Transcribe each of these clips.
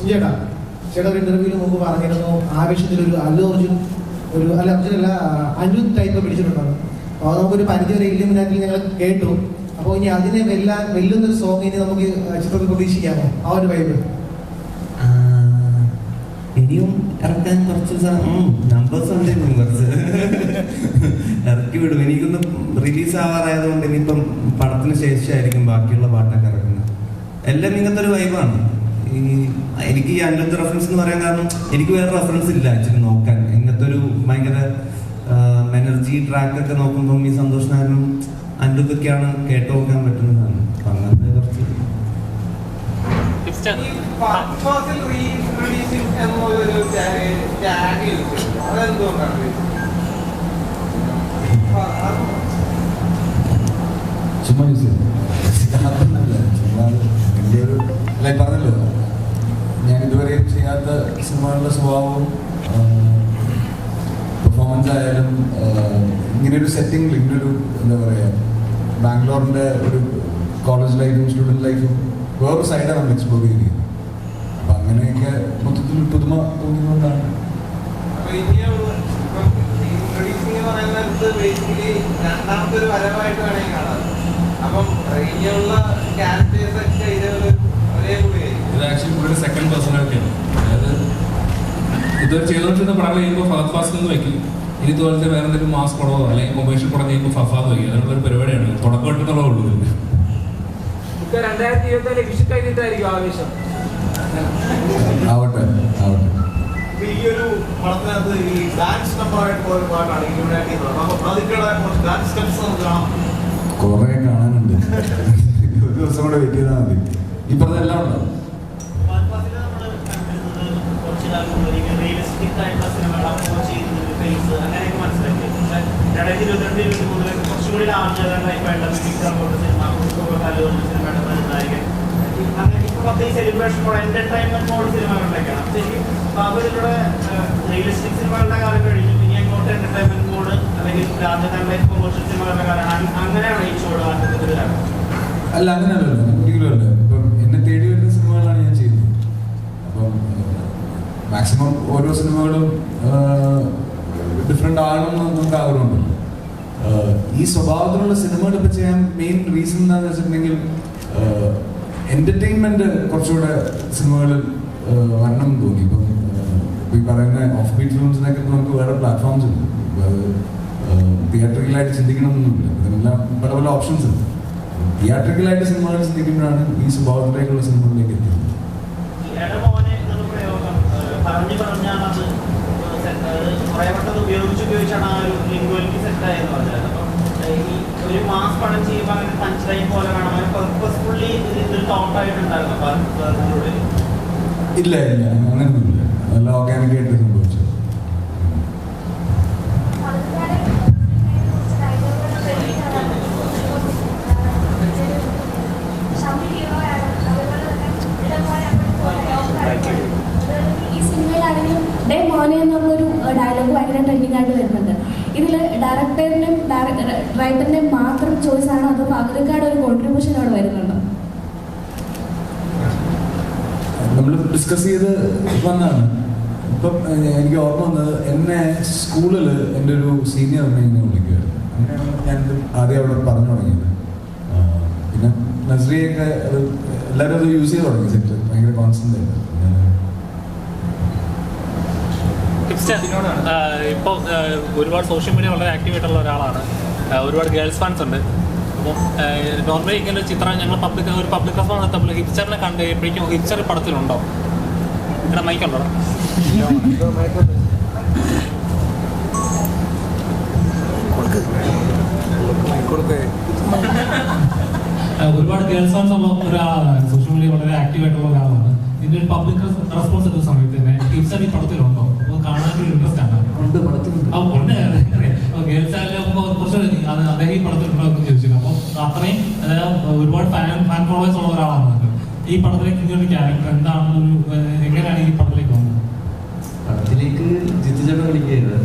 സുജേട്ടാ ചേട്ടാ ഒരു ഇന്റർവ്യൂവിൽ മുമ്പ് പറഞ്ഞിരുന്നു ആവേശത്തിൽ ഒരു അല്ലു അർജുൻ ഒരു അല്ല അർജുൻ അല്ല അനു ടൈപ്പ് പിടിച്ചിട്ടുണ്ടാണ് അപ്പോൾ നമുക്കൊരു പരിധി വരെ ഇല്ലുമിനാറ്റിൽ ഞങ്ങൾ കേട്ടു. അപ്പോൾ ഇനി അതിനെ വെല്ലാൻ വെല്ലുന്ന ഒരു സോങ് ഇനി നമുക്ക് ചിത്രത്തിൽ പ്രതീക്ഷിക്കാമോ? ആ ഒരു വൈബ് ഇനിയും ഇറക്കാൻ കുറച്ച് നമ്പേഴ്സ് ഉണ്ട് കുറച്ച്. ഇറക്കി വിടും. എനിക്കൊന്ന് റിലീസ് ആവാറായതുകൊണ്ട് ഇനിയിപ്പം പടത്തിന് ശേഷമായിരിക്കും ബാക്കിയുള്ള പാട്ടൊക്കെ ഇറക്കുന്നത് എല്ലാം ഇങ്ങനത്തെ ഒരു വൈബാണ് ഈ എനിക്ക് ഈ അൻപത് റെഫറൻസ് എന്ന് പറയാൻ കാരണം എനിക്ക് വേറെ റെഫറൻസ് ഇല്ല ആക്ച്വലി നോക്കാൻ. ഇങ്ങനത്തെ ഒരു ഭയങ്കര എനർജി ട്രാക്ക് ഒക്കെ നോക്കുമ്പോൾ ഈ സന്തോഷനാരും അൻപതൊക്കെയാണ് കേട്ടു നോക്കാൻ പറ്റുന്നതാണ് അങ്ങനത്തെ കുറച്ച്. ചുമ്മാ യൂസ് ചെയ്യും. ചുമ്മാ അല്ല പറഞ്ഞല്ലോ. ഞാൻ ഇതുവരെ ചെയ്യാത്ത സിനിമകളുടെ സ്വഭാവവും പെർഫോമൻസ് ആയാലും ഇങ്ങനെയൊരു സെറ്റിംഗിൽ ഇങ്ങനൊരു എന്താ പറയുക ബാംഗ്ലൂരിന്റെ ഒരു കോളേജ് ലൈഫും സ്റ്റുഡന്റ് ലൈഫും വേറൊരു സൈഡാണ് നമ്മൾ എക്സ്പ്ലോർ ചെയ്യുന്നത്. അപ്പം അങ്ങനെയൊക്കെ മൊത്തത്തിൽ പുതുമ തോന്നിയതുകൊണ്ടാണ്. രണ്ടാമത്തെ ഒരു വരവായിട്ട് വേണമെങ്കിൽ കാണാം. അപ്പം ഇനിയുള്ള ക്യാരക്ടേഴ്സൊക്കെ ഇതേപോലെ ഇത് ആക്ച്വലി പുള്ളിയുടെ സെക്കൻഡ് പേഴ്സണാലിറ്റിയാണ് അതായത് ഇതുവരെ ചെയ്തുകൊണ്ടിരുന്ന പടങ്ങൾ ചെയ്യുമ്പോൾ ഫഹദ് ഫാസ്റ്റ് എന്ന് വെക്കും ഇനി ഇതുപോലത്തെ വേറെ എന്തെങ്കിലും മാസ് പടമോ അല്ലെങ്കിൽ മൊബൈൽ പടം ചെയ്യുമ്പോൾ ഫഫാദ് വയ്ക്കും. അതിനുള്ള ഒരു പരിപാടിയാണ്. തുടക്കമായിട്ടുള്ള ഉള്ളൂ രണ്ടായിരത്തി ഇരുപത്തി വിഷു കഴിഞ്ഞിട്ടായിരിക്കും ആവേശം. ആവട്ടെ ആവട്ടെ. ഈ ഒരു പടത്തിനകത്ത് ഈ ഡാൻസ് നമ്പറായിട്ട് പോയ പാട്ടാണ് ഇലുമിനാറ്റി എന്ന് പറയുന്നത് അപ്പൊ അതിന്റെ കുറച്ച് ഡാൻസ് സ്റ്റെപ്സ് നമുക്ക് കാണാം. കുറേ കാണാനുണ്ട്. ഒരു ദിവസം കൂടെ വെയിറ്റ് ചെയ്താൽ മതി. ഈ പറഞ്ഞെല്ലാം ഉണ്ടോ റിയലിസ്റ്റിക് സിനിമകൾ അങ്ങനെ റിയലിസ്റ്റിക് ഇനി അങ്ങോട്ട് അല്ലെങ്കിൽ അല്ല അങ്ങനെയല്ലല്ലോ ഒരിക്കലും മാക്സിമം ഓരോ സിനിമകളും ഡിഫറെന്റ് ആണെന്ന് നമുക്ക് ആഗ്രഹമുണ്ട്. ഈ സ്വഭാവത്തിലുള്ള സിനിമകൾ ഇപ്പം ചെയ്യാൻ മെയിൻ റീസൺ എന്താണെന്ന് വെച്ചിട്ടുണ്ടെങ്കിൽ എന്റർടൈൻമെന്റ് കുറച്ചുകൂടെ സിനിമകളിൽ വരണം എന്ന് തോന്നി. ഇപ്പം ഈ പറയുന്ന ഓഫ് ബീറ്റ് ഫിലിംസിനൊക്കെ നമുക്ക് വേറെ പ്ലാറ്റ്ഫോംസ് ഉണ്ട്. തിയേറ്ററിക്കലായിട്ട് ചിന്തിക്കണമെന്നൊന്നുമില്ല അതിനെല്ലാം പല പല ഓപ്ഷൻസ് ഉണ്ട്. തിയേറ്ററിക്കലായിട്ട് സിനിമകൾ ചിന്തിക്കുമ്പോഴാണ് ഈ സ്വഭാവത്തിലേക്കുള്ള സിനിമകളിലേക്ക് എത്തുന്നത് പറഞ്ഞു പറഞ്ഞാണ് അത് കുറേ വട്ടം ഉപയോഗിച്ച് ഉപയോഗിച്ചാണ് ആ ഒരു ലിംഗ്വലിക്ക് സെറ്റ് ആയെന്ന് പറഞ്ഞത്. അപ്പം ഈ ഒരു മാസ് പടം ചെയ്യുമ്പോൾ അങ്ങനെ പഞ്ച് ലൈൻ പോലെ വേണം. അങ്ങനെ പെർപ്പസ്ഫുള്ളി ഇതിൽ തോട്ട് ആയിട്ടുണ്ടായിരുന്നു. അപ്പം ഇല്ല ഇല്ല അങ്ങനെ ഓർഗാനിക് ആയിട്ട് സംഭവിച്ചു. ഡേ മോനെ എന്നുള്ളൊരു ഡയലോഗ് ഭയങ്കര ട്രെൻഡിങ് ആയിട്ട് വരുന്നുണ്ട്. ഇതിൽ ഡയറക്ടറിന്റെയും റൈറ്ററിന്റെയും മാത്രം ചോയ്സ് ആണ് അതോ പകരക്കാട് ഒരു കോൺട്രിബ്യൂഷൻ അവിടെ വരുന്നുണ്ടോ? നമ്മൾ ഡിസ്കസ് ചെയ്ത് വന്നാണ് ഇപ്പം എനിക്ക് ഓർമ്മ വന്നത് എന്നെ സ്കൂളിൽ എന്റെ ഒരു സീനിയർ എന്നെ ഇങ്ങനെ വിളിക്കുമായിരുന്നു ഞാൻ ആദ്യം അവിടെ പറഞ്ഞു തുടങ്ങിയത്. പിന്നെ നസ്രിയൊക്കെ അത് എല്ലാവരും അത് യൂസ് ചെയ്ത് തുടങ്ങി സെറ്റ് ഭയങ്കര കോൺസെന്റ് ആയിട്ട് ഞാൻ ഹിപ്സ്റ്റർ ഇപ്പോൾ ഒരുപാട് സോഷ്യൽ മീഡിയ വളരെ ആക്റ്റീവ് ആയിട്ടുള്ള ഒരാളാണ്. ഒരുപാട് ഗേൾസ് ഫാൻസ് ഉണ്ട്. അപ്പോൾ നോർമലി ഇങ്ങനെ ഒരു ചിത്രം ഞങ്ങൾ പബ്ലിക് ഒരു പബ്ലിക് റെസ്പോൺസ് നടത്തപ്പോൾ ഹിപ്സ്റ്ററിനെ കണ്ട് എപ്പോഴേക്കും ഹിപ്സ്റ്റർ പടത്തിലുണ്ടോ? ഇവിടെ മൈക്കുണ്ടോ ഒരുപാട് ഗേൾസ് ഫാൻസ് ഉള്ള ഒരാളാണ്. സോഷ്യൽ മീഡിയ വളരെ ആക്റ്റീവ് ആയിട്ടുള്ള ഒരാളാണ്. ഇതിന്റെ ഒരു പബ്ലിക് റെസ്പോൺസ് എടുത്ത സമയത്ത് തന്നെ ഈ പടത്തിലുണ്ടോ? അപ്പോൾ കാണാൻ ഒരു ഇൻട്രസ്റ്റ് ആണ്. ഉണ്ട് പടത്തിലുണ്ട്. ആ, ഉണ്ട്. ഗേൾസ് ആയാലും നമുക്ക് കുറച്ച് അത് അദ്ദേഹം ഈ പടത്തിലുണ്ടോ എന്ന് ചോദിച്ചു അപ്പോൾ അത്രയും ഒരുപാട് ഫാൻ ഫാൻ ഫോളോവേഴ്സ് ഉള്ള ഒരാളാണ് ഈ പടത്തിലേക്ക് ഇങ്ങനെ ഒരു ക്യാരക്ടർ എന്താണ് ഒരു എങ്ങനെയാണ് ഈ പടത്തിലേക്ക് വന്നത്? പടത്തിലേക്ക് ജിത്തുചേട്ടൻ വിളിക്കുകയായിരുന്നു.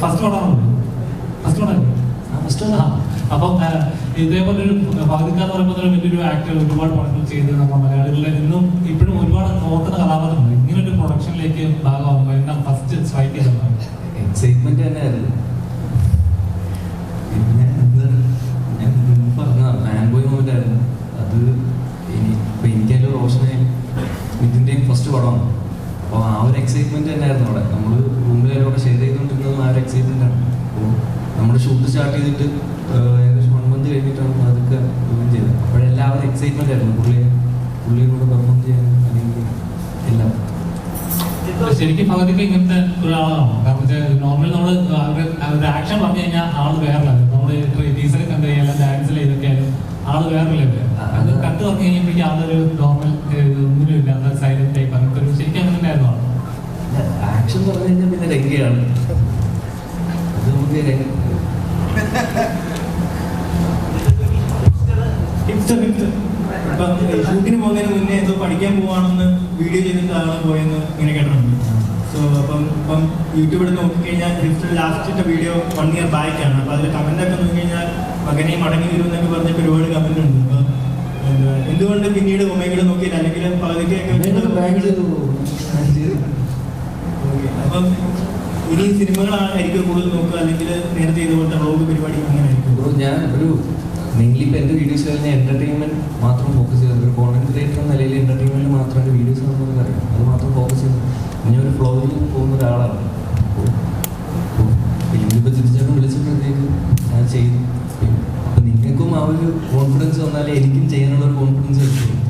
ഫസ്റ്റ് പടമാണ് ഫസ്റ്റ് പടം അപ്പം ഏഹ്, ഇതേപോലെ ഒരു ബാധിക്ക എന്ന് പറയുമ്പോൾ തന്നെ വലിയൊരു ആക്ടർ ഒരുപാട് പടങ്ങൾ ചെയ്ത് നമ്മുടെ മലയാളികളിൽ ഇന്നും ഇപ്പോഴും ഒരുപാട് നോക്കുന്ന കഥാപാത്രമുണ്ട് ഇങ്ങനെ ഒരു പ്രൊഡക്ഷനിലേക്ക് ഭാഗമാകുമ്പോൾ എല്ലാം ഫസ്റ്റ് സ്ട്രൈക്ക് ചെയ്യുന്നതാണ് എക്സൈറ്റ്മെന്റ് തന്നെയായിരുന്നു. പിന്നെ ഞാൻ പറഞ്ഞ ഫാൻ ബോയ് മൊമെന്റ് ആയിരുന്നു. അത് ഇപ്പൊ എനിക്കായാലും റോഷനായാലും ഇതിന്റെയും ഫസ്റ്റ് പടമാണ്. അപ്പോൾ ആ ഒരു എക്സൈറ്റ്മെന്റ് തന്നെയായിരുന്നു അവിടെ. നമ്മൾ റൂമിലായാലും അവിടെ ഷെയർ ചെയ്തുകൊണ്ടിരുന്നതും ആ ഒരു എക്സൈറ്റ്മെന്റ് ആണ്. അപ്പോൾ നമ്മൾ ഷൂട്ട് സ്റ്റാർട്ട് ചെയ്തിട്ട് ഏകദേശം വൺ മന്ത് കഴിഞ്ഞിട്ടാണ് അതൊക്കെ ജോയിൻ ചെയ്തത്. അപ്പോഴെല്ലാവരും എക്സൈറ്റ്മെന്റ് ആയിരുന്നു. പുള്ളിയെ പുള്ളിയെ കൂടെ പെർഫോം ചെയ്യാൻ അല്ലെങ്കിൽ എല്ലാം. ശരിക്കും പകുതിക്ക് ഇങ്ങനത്തെ ഒരാളാണോ? കാരണം നോർമൽ നമ്മൾ ഒരു ആക്ഷൻ പറഞ്ഞു കഴിഞ്ഞാൽ ആൾ വേറെ നമ്മൾ ടീച്ചറെ കണ്ടു കഴിഞ്ഞാൽ ഡാൻസിൽ ചെയ്തൊക്കെയാലും ആൾ വേറെ ലെവൽ അത് കണ്ടു പറഞ്ഞു കഴിഞ്ഞപ്പോഴേക്കും ആളൊരു നോർമൽ ഒന്നിനും ഇല്ലാത്ത സൈലന്റ് ടൈപ്പ് അങ്ങനത്തെ ഒരു ശരിക്കും അങ്ങനെ ഉണ്ടായിരുന്നു ആക്ഷൻ പറഞ്ഞു കഴിഞ്ഞാൽ പിന്നെ രംഗയാണ്. അത് നമുക്ക് രംഗ- ഹിപ്സ്റ്റർ ഹിപ്സ്റ്റർ ഇപ്പം ഷൂട്ടിന് പോകുന്നതിന് മുന്നേ എന്തോ പഠിക്കാൻ പോവാണെന്ന് വീഡിയോ ചെയ്തിട്ടാണ് പോയെന്ന് ഇങ്ങനെ കേട്ടിട്ടുണ്ട്. സോ അപ്പം ഇപ്പം യൂട്യൂബിൽ നോക്കിക്കഴിഞ്ഞാൽ ഹിപ്സ്റ്റർ ലാസ്റ്റിന്റെ വീഡിയോ വൺ ഇയർ ബാക്കാണ് അപ്പൊ അതിൽ കമന്റ് ഒക്കെ നോക്കിക്കഴിഞ്ഞാൽ മകനെ മടങ്ങി വരും എന്നൊക്കെ പറഞ്ഞിട്ട് ഒരുപാട് കമന്റ് ഉണ്ട്. അപ്പം എന്തുകൊണ്ട് പിന്നീട് ഒമേഗിൾ നോക്കിയില്ല? അല്ലെങ്കിൽ പകുതിക്കൊക്കെ അപ്പം ഇനി സിനിമകളായിരിക്കും കൂടുതൽ നോക്കുക അല്ലെങ്കിൽ നേരത്തെ ചെയ്തുപോലത്തെ വ്ളോഗ് പരിപാടി അങ്ങനെ ഞാൻ ഒരു ഇപ്പം എന്റെ വീഡിയോസ് ഞാൻ എന്റർടൈൻമെന്റ് മാത്രം ഫോക്കസ് ചെയ്തത്. ഒരു കോണ്ടന്റ് ക്രിയേറ്റർ എന്ന നിലയിൽ എന്റർടൈൻമെന്റ് മാത്രം എന്റെ വീഡിയോസ് കാണുന്നത് അറിയാം അത് മാത്രം ഫോക്കസ് ചെയ്തു ഞാൻ ഒരു ഫ്ലോയിൽ പോകുന്ന ഒരാളാണ്. ഫിലിമിലിപ്പോൾ തിരിച്ചാണ് വിളിച്ചപ്പോഴത്തേക്ക് ഞാൻ ചെയ്തു. അപ്പം നിങ്ങൾക്കും ആ ഒരു കോൺഫിഡൻസ് വന്നാലേ എനിക്കും ചെയ്യാനുള്ള ഒരു കോൺഫിഡൻസ് കിട്ടും.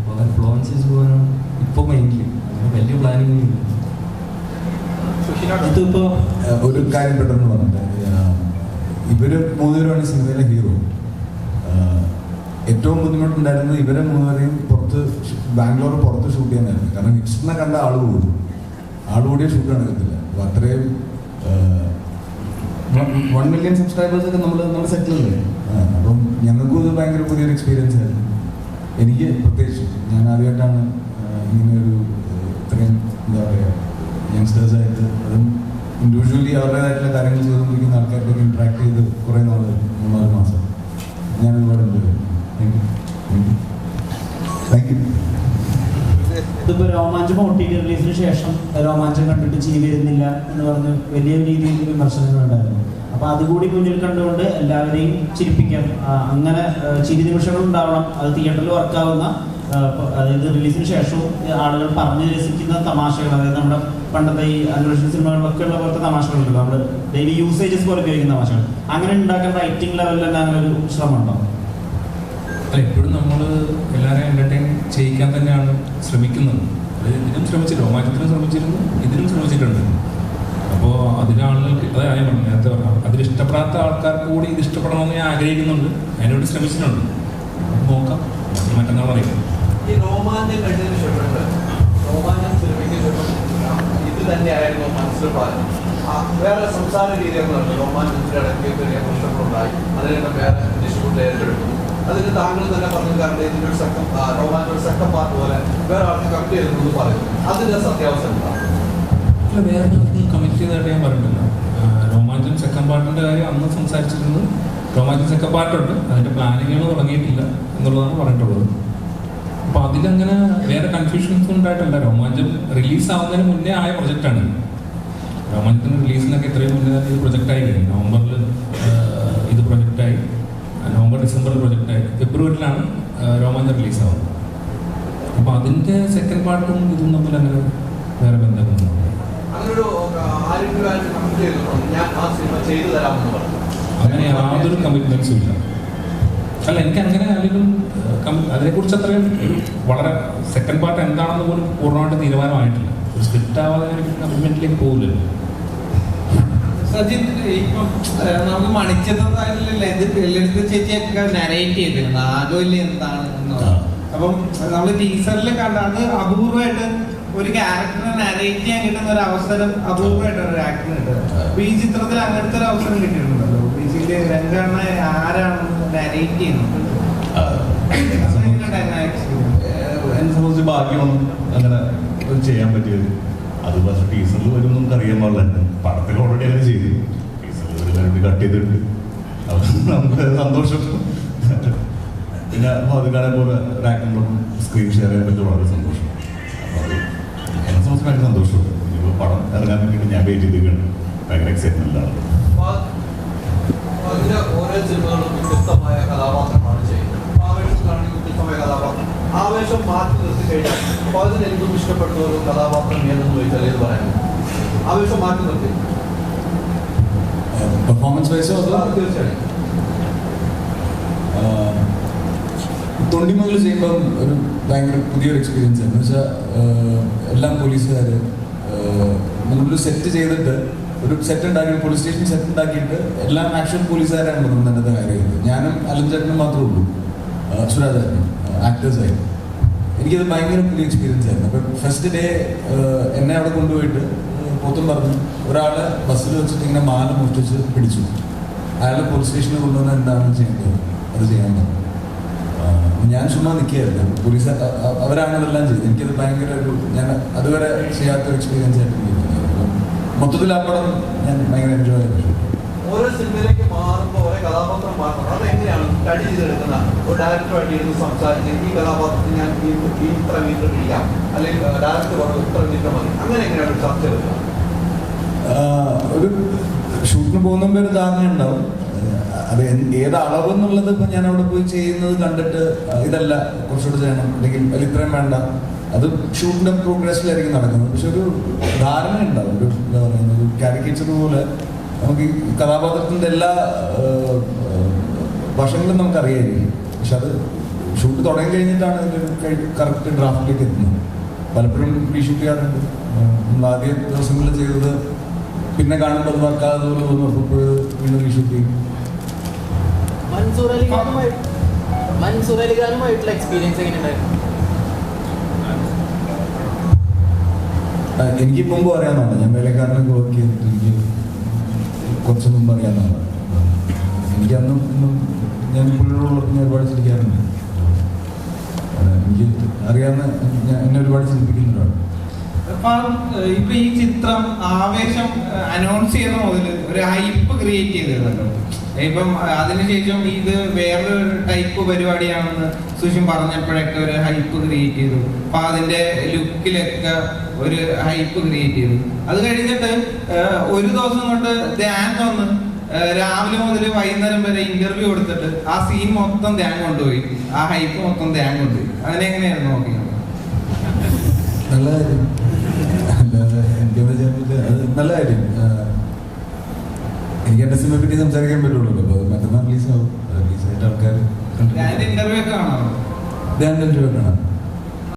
അപ്പോൾ ഫ്ലോ അനുസരിച്ച് പോകാനാണ്. ഇപ്പോൾ മൈൻഡിൽ വലിയ പ്ലാനിങ്ങൊന്നും ഇല്ല ഇതിപ്പോ ഒരു കാര്യം പെട്ടെന്ന് പറഞ്ഞിട്ട് ഇവർ മൂന്നുപേരുമാണ് സിനിമയിലെ ഹീറോ. ഏറ്റവും ബുദ്ധിമുട്ടുണ്ടായിരുന്നത് ഇവരെ മൂന്നുപേരെയും പുറത്ത് ബാംഗ്ലൂർ പുറത്ത് ഷൂട്ട് ചെയ്യാനായിരുന്നു. കാരണം ഹിപ്സ്റ്ററിനെ കണ്ട ആൾ കൂടും. ആൾ കൂടിയ ഷൂട്ട് നടക്കത്തില്ല. അപ്പൊ അത്രയും വൺ മില്യൺ സബ്സ്ക്രൈബേഴ്സ് ഒക്കെ നമ്മൾ നമ്മൾ സെറ്റിൽ അല്ലേ അപ്പം ഞങ്ങൾക്കും ഇത് ഭയങ്കര പുതിയൊരു എക്സ്പീരിയൻസ് ആയിരുന്നു. എനിക്ക് പ്രത്യേകിച്ച് ഞാൻ ആദ്യമായിട്ടാണ് ഇങ്ങനെ ഒരു ഇത്രയും എന്താ പറയുക യങ്സ്റ്റേഴ്സ് ആയിട്ട് അതും ഇൻഡിവിജ്വലി അവരുടേതായിട്ടുള്ള കാര്യങ്ങൾ ചെയ്തുകൊണ്ടിരിക്കുന്ന ആൾക്കാരിലേക്ക് ഇന്ററാക്ട് ചെയ്ത് കുറേ നാൾ മൂന്നാൽ മാസം. ഞാൻ ഒരുപാട് enjoy thank you thank you ഇതിപ്പോ രോമാഞ്ചം ഒ ടി റിലീസിന് ശേഷം രോമാഞ്ചം കണ്ടിട്ട് വരുന്നില്ല എന്ന് പറഞ്ഞ് വലിയ രീതിയിൽ വിമർശനങ്ങളുണ്ടായിരുന്നു അപ്പോൾ അപ്പൊ അതുകൂടി മുന്നിൽ കണ്ടുകൊണ്ട് എല്ലാവരെയും ചിരിപ്പിക്കാം. അങ്ങനെ ചിരി നിമിഷങ്ങൾ ഉണ്ടാവണം. അത് തിയേറ്ററിൽ വർക്കാവുന്ന അതായത് റിലീസിന് ശേഷവും ആളുകൾ പറഞ്ഞു രസിക്കുന്ന തമാശകൾ അതായത് നമ്മുടെ പണ്ടത്തെ ഈ അന്വേഷണ സിനിമകളിലൊക്കെ ഉള്ള പോലത്തെ തമാശകളുണ്ടല്ലോ നമ്മൾ ഡെയിലി യൂസേജസ് പോലെ ഉപയോഗിക്കുന്ന തമാശകൾ. അങ്ങനെ ഉണ്ടാക്കുന്ന റൈറ്റിംഗ് ലെവലിൽ തന്നെ അങ്ങനെ ഒരു ശ്രമം ഉണ്ടോ അല്ല ഇപ്പോഴും നമ്മൾ എല്ലാവരെയും എന്റർടൈൻ ചെയ്യിക്കാൻ തന്നെയാണ് ശ്രമിക്കുന്നത്. അത് ഇതിനും ശ്രമിച്ചു രോമാഞ്ചത്തിനും ശ്രമിച്ചിരുന്നു. ഇതിനും ശ്രമിച്ചിട്ടുണ്ട്. അപ്പോൾ അതിനാളുകൾക്ക് അതായത് നേരത്തെ പറഞ്ഞു അതിലിഷ്ടപ്പെടാത്ത ആൾക്കാർക്ക് കൂടി ഇത് ഇഷ്ടപ്പെടണമെന്ന് ഞാൻ ആഗ്രഹിക്കുന്നുണ്ട്. അതിനോട് ശ്രമിച്ചിട്ടുണ്ട്. നോക്കാം. മറ്റന്നാൾ ഈ രോമാഞ്ചം തന്നെയായിരുന്നു മനസ്സിൽ പ്ലാൻ ആ, വേറെ സംസാര രീതികളുണ്ട് രോമാഞ്ചത്തിന്റെ ചെറിയ പ്രശ്നങ്ങളുണ്ടായി അതിനെ അതിന് താങ്കൾ തന്നെ പറഞ്ഞു കാരണം ഇതിന്റെ സെക്കൻഡ് പാർട്ട് പോലെ വേറെ ആൾക്ക് കട്ട് ചെയ്തിരുന്നു എന്ന് പറയുന്നു അതിന്റെ സത്യാവസ്ഥ എന്താണ്? വേറെ ഞാൻ അന്ന് സംസാരിച്ചിരുന്നത് രോമാഞ്ചം സെക്കൻഡ് പാട്ടുണ്ട്. അതിന്റെ പ്ലാനിങ്ങുകൾ തുടങ്ങിയിട്ടില്ല എന്നുള്ളതാണ് പറഞ്ഞിട്ടുള്ളത്. അപ്പൊ അതിലങ്ങനെ വേറെ കൺഫ്യൂഷൻസ് ഉണ്ടായിട്ടില്ല. രോമാഞ്ചം റിലീസ് ആവുന്നതിന് മുന്നേ ആയ പ്രൊജക്റ്റാണ് രോമാഞ്ചത്തിന് റിലീസിനൊക്കെ ഇത്രയും മുന്നേ തന്നെ ഇത് പ്രൊജക്റ്റ് ആയി കഴിഞ്ഞു. നവംബറിൽ ഇത് പ്രൊജക്റ്റായി നവംബർ ഡിസംബറിൽ പ്രൊജക്റ്റായി ഫെബ്രുവരിയിലാണ് രോമാഞ്ചം റിലീസ് ആവുന്നത്. അപ്പൊ അതിന്റെ സെക്കൻഡ് പാർട്ടും ഇതും തമ്മിൽ അങ്ങനെ വേറെ ബന്ധമൊന്നും ഞാൻ ആ സിനിമ ചെയ്തു തരാമെന്ന് പറഞ്ഞു. അങ്ങനെ യാതൊരു കമ്മിറ്റ്മെന്റ്സും ഇല്ല. അല്ല എനിക്ക് അങ്ങനെ ആരെങ്കിലും അതിനെക്കുറിച്ച് അത്രയും വളരെ സെക്കൻഡ് പാർട്ട് എന്താണെന്ന് പോലും പൂർണമായിട്ട് തീരുമാനമായിട്ടില്ല. ഒരു സ്ക്രിപ്റ്റ് ആവാതെ എനിക്ക് കമ്മിറ്റ്മെന്റിലേക്ക് പോകില്ലല്ലോ സജിത് ഇപ്പം നമുക്ക് മണിച്ചിത്രത്താഴിലെ ലളിത ചേച്ചിയൊക്കെ നരേറ്റ് ചെയ്തിരുന്നു. ആദ്യം എന്താണ്. അപ്പം നമ്മൾ ടീച്ചറിൽ കണ്ട അത് അപൂർവമായിട്ട് ഒരു ക്യാരക്ടറിനെ നരേറ്റ് ചെയ്യാൻ കിട്ടുന്ന ഒരു അവസരം അപൂർവമായിട്ട് ഒരു ആക്ടറിന് കിട്ടുന്നത് അപ്പൊ ഈ ചിത്രത്തിൽ അങ്ങനത്തെ ഒരു അവസരം കിട്ടിയിട്ടുണ്ടല്ലോ. രംഗണ്ണ നരേറ്റ് സംബന്ധിച്ച് അങ്ങനെ ചെയ്യാൻ പറ്റിയത്. അത് പക്ഷെ ടീസറിൽ വരും നമുക്ക് അറിയാൻ പാടില്ല. പടത്തിൽ ഓൾറെഡി അങ്ങനെ ചെയ്തു. ടീസറിൽ ഒരു കട്ട് ചെയ്തിട്ടുണ്ട്. നമുക്ക് സന്തോഷം. പിന്നെ കാണാൻ പോലെ ഒരു ആക്ടറിനോടും സ്ക്രീൻ ഷെയർ ചെയ്യാൻ പറ്റിയ വളരെ സന്തോഷം. അപ്പോൾ അത് എന്നെ സംബന്ധിച്ച് ഭയങ്കര സന്തോഷമുണ്ട്. ഇപ്പോൾ പടം ഇറങ്ങാൻ വേണ്ടിയിട്ട് ഞാൻ വെയിറ്റ് ചെയ്തിരിക്കുകയാണ്. ഭയങ്കര എക്സൈറ്റ്മെന്റിലാണ് അതിലെ ഓരോ സിനിമകളും വ്യത്യസ്തമായ കഥാപാത്രമാണ് ചെയ്യുന്നത്. ആവേശത്തിലാണെങ്കിൽ വ്യത്യസ്തമായ കഥാപാത്രം. ആവേശം മാറ്റി നിർത്തി കഴിഞ്ഞാൽ അപ്പോൾ അതിന് എനിക്കും ഇഷ്ടപ്പെട്ട ഒരു കഥാപാത്രം ഏതെന്ന് ചോദിച്ചാൽ ഏത് പറയാൻ ആവേശം മാറ്റി നിർത്തി. പെർഫോമൻസ് വൈസോ തീർച്ചയായും. തൊണ്ടിമകൾ ചെയ്യുമ്പം ഒരു ഭയങ്കര പുതിയൊരു എക്സ്പീരിയൻസ് എന്ന് വെച്ചാൽ എല്ലാം പോലീസുകാർ നമ്മളൊരു സെറ്റ് ചെയ്തിട്ട് ഒരു സെറ്റ് ഉണ്ടാക്കി പോലീസ് സ്റ്റേഷൻ സെറ്റ് ഉണ്ടാക്കിയിട്ട് എല്ലാം ആക്ഷൻ പോലീസുകാരാണ് തന്നെ കാര്യം ഞാനും അലഞ്ചേട്ടനും മാത്രമേ ഉള്ളൂ. സുരാജാനും ആക്ടേഴ്സായി എനിക്കത് ഭയങ്കര പുതിയ എക്സ്പീരിയൻസ് ആയിരുന്നു. അപ്പം ഫസ്റ്റ് ഡേ എന്നെ അവിടെ കൊണ്ടുപോയിട്ട് പോത്തും പറഞ്ഞു ഒരാളെ ബസ്സിൽ വെച്ചിട്ട് ഇങ്ങനെ മാല മുട്ടിച്ച് പിടിച്ചു. അയാളെ പോലീസ് സ്റ്റേഷനിൽ കൊണ്ടുവന്ന് എന്താണ് ചെയ്യേണ്ടത്? അത് ചെയ്യാൻ പറഞ്ഞു. ഞാൻ ചുമ്മാ നിൽക്കുകയായിരുന്നു പോലീസ് അവരാണ് ഇതെല്ലാം ചെയ്തത്. എനിക്കത് ഭയങ്കര ഒരു ഞാൻ അതുവരെ ചെയ്യാത്തൊരു എക്സ്പീരിയൻസ് ആയിട്ട് മൊത്തത്തിൽ ആ പടം ഞാൻ ഭയങ്കര എൻജോയ് ചെയ്തു. ഓരോ സിനിമയിലേക്ക് മാറുമ്പോൾ ഓരോ കഥാപാത്രം മാറണം അതെങ്ങനെയാണ് സ്റ്റഡി ചെയ്തെടുക്കുന്ന ഒരു ഡയറക്ടറുമായിട്ട് ഇരുന്ന് സംസാരിച്ച് ഈ കഥാപാത്രത്തിന് ഞാൻ ഈ ഇത്ര മീറ്റർ പിടിക്കാം അല്ലെങ്കിൽ ഡയറക്ടർ പറഞ്ഞു ഇത്ര മീറ്റർ മതി അങ്ങനെ എങ്ങനെയാണ് ചർച്ച എടുക്കുക ഒരു ഷൂട്ടിന് പോകുന്ന ഒരു ധാരണ ഉണ്ടാവും. അത് ഏത് അളവ് എന്നുള്ളത് ഇപ്പൊ ഞാൻ അവിടെ പോയി ചെയ്യുന്നത് കണ്ടിട്ട് ഇതല്ല കുറച്ചുകൂടെ ചെയ്യണം. അല്ലെങ്കിൽ ഇത്രയും വേണ്ട. അത് ഷൂട്ടിന്റെ പ്രോഗ്രസ്സിലായിരിക്കും നടക്കുന്നത്. പക്ഷെ ഒരു ധാരണ ഉണ്ടാവും. ഒരു എന്താ പറയുന്നത് ഒരു കാരിക്കേച്ചർ പോലെ നമുക്ക് ഈ കഥാപാത്രത്തിന്റെ എല്ലാ വശങ്ങളും നമുക്ക് അറിയായിരിക്കും പക്ഷെ അത് ഷൂട്ട് തുടങ്ങി കഴിഞ്ഞിട്ടാണ് ഇതിന്റെ കറക്റ്റ് ഡ്രാഫ്റ്റിലേക്ക് എത്തുന്നത്. പലപ്പോഴും റീഷൂട്ട് ചെയ്യാറുണ്ട് നമ്മൾ ആദ്യ ദിവസങ്ങളിൽ ചെയ്തത് പിന്നെ കാണുമ്പോൾ അത് വർക്കാതെ പോലെ തോന്നുന്നു അപ്പോൾ വീണ്ടും റീഷൂട്ട് ചെയ്യും. മൻസൂർ അലിഖാനുമായിട്ടുള്ള എക്സ്പീരിയൻസ് എങ്ങനെയുണ്ടായിരുന്നു? എനിക്ക് മുമ്പ് അറിയാവുന്നതാണ് ഞാൻ വേലക്കാരനൊക്കെ വർക്ക് ചെയ്തിട്ട് എനിക്ക് കുറച്ച് മുമ്പ് അറിയാമെന്നാണ് എനിക്ക് അന്നും ഇന്നും ഞാൻ പുള്ളിയോട് പറഞ്ഞ് ഒരുപാട് ചിരിക്കാറുണ്ട് എനിക്ക് അറിയാവുന്ന ഞാൻ എന്നെ ഒരുപാട് ഏഹ്, ഇപ്പൊ ഈ ചിത്രം ആവേശം അനൗൺസ് ചെയ്യുന്ന മുതൽ ഒരു ഹൈപ്പ് ക്രിയേറ്റ് ചെയ്തിരുന്നല്ലോ. ഇപ്പം അതിനുശേഷം ഇത് വേറൊരു ടൈപ്പ് പരിപാടിയാണെന്ന് സുഷിൻ പറഞ്ഞപ്പോഴൊക്കെ ഒരു ഹൈപ്പ് ക്രിയേറ്റ് ചെയ്തു. അപ്പൊ അതിന്റെ ലുക്കിലൊക്കെ ഒരു ഹൈപ്പ് ക്രിയേറ്റ് ചെയ്തു. അത് കഴിഞ്ഞിട്ട് ഒരു ദിവസം കൊണ്ട് ധ്യാൻ വന്ന് രാവിലെ മുതൽ വൈകുന്നേരം വരെ ഇന്റർവ്യൂ കൊടുത്തിട്ട് ആ സീൻ മൊത്തം ധ്യാൻ കൊണ്ടുപോയി. ആ ഹൈപ്പ് മൊത്തം ധ്യാൻ കൊണ്ടുപോയി. അതിനെങ്ങനെയായിരുന്നു നോക്കിയത് നല്ല കാര്യം. നല്ല കാര്യം. എനിക്ക് എന്റെ സിനിമയെ പറ്റി സംസാരിക്കാൻ പറ്റുള്ളൂ. അപ്പോൾ മറ്റന്നാൾ റിലീസ് ആവും. റിലീസ് ആയിട്ട് ആൾക്കാർ ഞാൻ ഇന്റർവ്യൂ ഇന്റർവ്യൂ കാണാം.